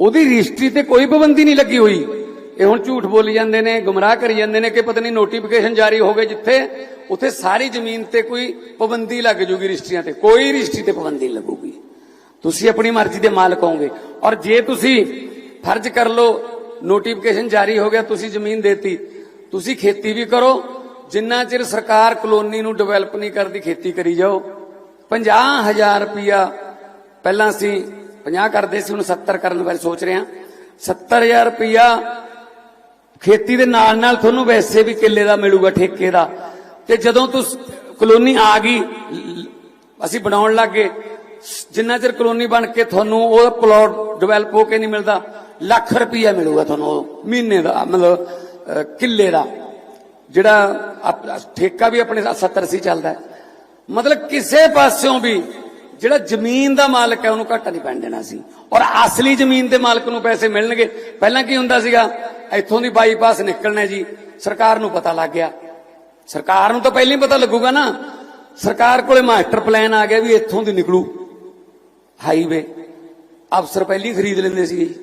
ਉਹਦੀ ਰਜਿਸਟਰੀ ਤੇ ਕੋਈ ਪਾਬੰਦੀ ਨਹੀਂ ਲੱਗੀ ਹੋਈ। ਇਹ ਹੁਣ ਝੂਠ ਬੋਲੀ ਜਾਂਦੇ ਨੇ, ਗੁੰਮਰਾਹ ਕਰੀ ਜਾਂਦੇ ਨੇ ਕਿ ਪਤਾ ਨਹੀਂ ਨੋਟੀਫਿਕੇਸ਼ਨ ਜਾਰੀ ਹੋ ਗਏ ਜਿੱਥੇ, ਉੱਥੇ ਸਾਰੀ ਜ਼ਮੀਨ ਤੇ ਕੋਈ ਪਾਬੰਦੀ ਲੱਗ ਜੂਗੀ ਰਜਿਸਟਰੀਆਂ ਤੇ। ਕੋਈ ਰਜਿਸਟਰੀ ਤੇ ਪਾਬੰਦੀ ਨਹੀਂ ਲੱਗੂਗੀ। ਤੁਸੀਂ ਆਪਣੀ ਮਰਜ਼ੀ ਦੇ ਮਾਲਕ ਹੋਗੇ ਔਰ ਜੇ ਤੁਸੀਂ ਫਰਜ਼ ਕਰ ਲਓ ਨੋਟੀਫਿਕੇਸ਼ਨ ਜਾਰੀ ਹੋ ਗਿਆ, ਤੁਸੀਂ ਜ਼ਮੀਨ ਦੇਤੀ, ਤੁਸੀਂ ਖੇਤੀ ਵੀ ਕਰੋ। ਜਿੰਨਾ ਚਿਰ ਸਰਕਾਰ ਕਲੋਨੀ ਨੂੰ ਡਿਵੈਲਪ ਨਹੀਂ ਕਰਦੀ, ਖੇਤੀ ਕਰੀ ਜਾਓ। 50000 ਰੁਪਇਆ ਪਹਿਲਾਂ ਅਸੀਂ 50 ਕਰਦੇ ਸੀ ਹੁਣ 70 ਕਰਨ ਬਾਰੇ ਸੋਚ ਰਹੇ ਹਾਂ। 70000 ਰੁਪਇਆ ਖੇਤੀ ਦੇ ਨਾਲ ਨਾਲ ਤੁਹਾਨੂੰ ਵੈਸੇ ਵੀ ਕਿੱਲੇ ਦਾ ਮਿਲੂਗਾ, ਠੇਕੇ ਦਾ। ਤੇ ਜਦੋਂ ਤੁਸੀਂ ਕਲੋਨੀ ਆ ਗਈ, ਲ- ਅਸੀਂ ਬਣਾਉਣ ਲੱਗੇ, ਜਿੰਨਾ ਚਿਰ ਕਲੋਨੀ ਬਣ ਕੇ ਤੁਹਾਨੂੰ ਉਹ ਪਲਾਟ ਡਿਵੈਲਪ ਹੋ ਕੇ ਨਹੀਂ ਮਿਲਦਾ, ਲੱਖ ਰੁਪਇਆ ਮਿਲੂਗਾ ਤੁਹਾਨੂੰ ਉਹ ਮਹੀਨੇ ਦਾ, ਮਤਲਬ ਕਿੱਲੇ ਦਾ। ਜਿਹੜਾ ਠੇਕਾ ਵੀ ਆਪਣੇ 70 ਸੀ ਚੱਲਦਾ ਮਤਲਬ ਕਿਸੇ ਪਾਸਿਓਂ ਵੀ ਜਿਹੜਾ ਜ਼ਮੀਨ ਦਾ ਮਾਲਕ ਹੈ, ਉਹਨੂੰ ਘਾਟਾ ਨਹੀਂ ਪੈਣ ਦੇਣਾ ਸੀ। ਔਰ ਅਸਲੀ ਜ਼ਮੀਨ ਦੇ ਮਾਲਕ ਨੂੰ ਪੈਸੇ ਮਿਲਣਗੇ। ਪਹਿਲਾਂ ਕੀ ਹੁੰਦਾ ਸੀਗਾ? ਇੱਥੋਂ ਦੀ ਬਾਈਪਾਸ ਨਿਕਲਣਾ ਜੀ। ਸਰਕਾਰ ਨੂੰ ਪਤਾ ਲੱਗ ਗਿਆ। ਸਰਕਾਰ ਨੂੰ ਤਾਂ ਪਹਿਲਾਂ ਹੀ ਪਤਾ ਲੱਗੂਗਾ ਨਾ। ਸਰਕਾਰ ਕੋਲੇ ਮਾਸਟਰ ਪਲਾਨ ਆ ਗਿਆ ਵੀ ਇੱਥੋਂ ਦੀ ਨਿਕਲੂ। ਹਾਈਵੇ। ਅਫਸਰ ਪਹਿਲੀ ਖਰੀਦ ਲੈਂਦੇ ਸੀ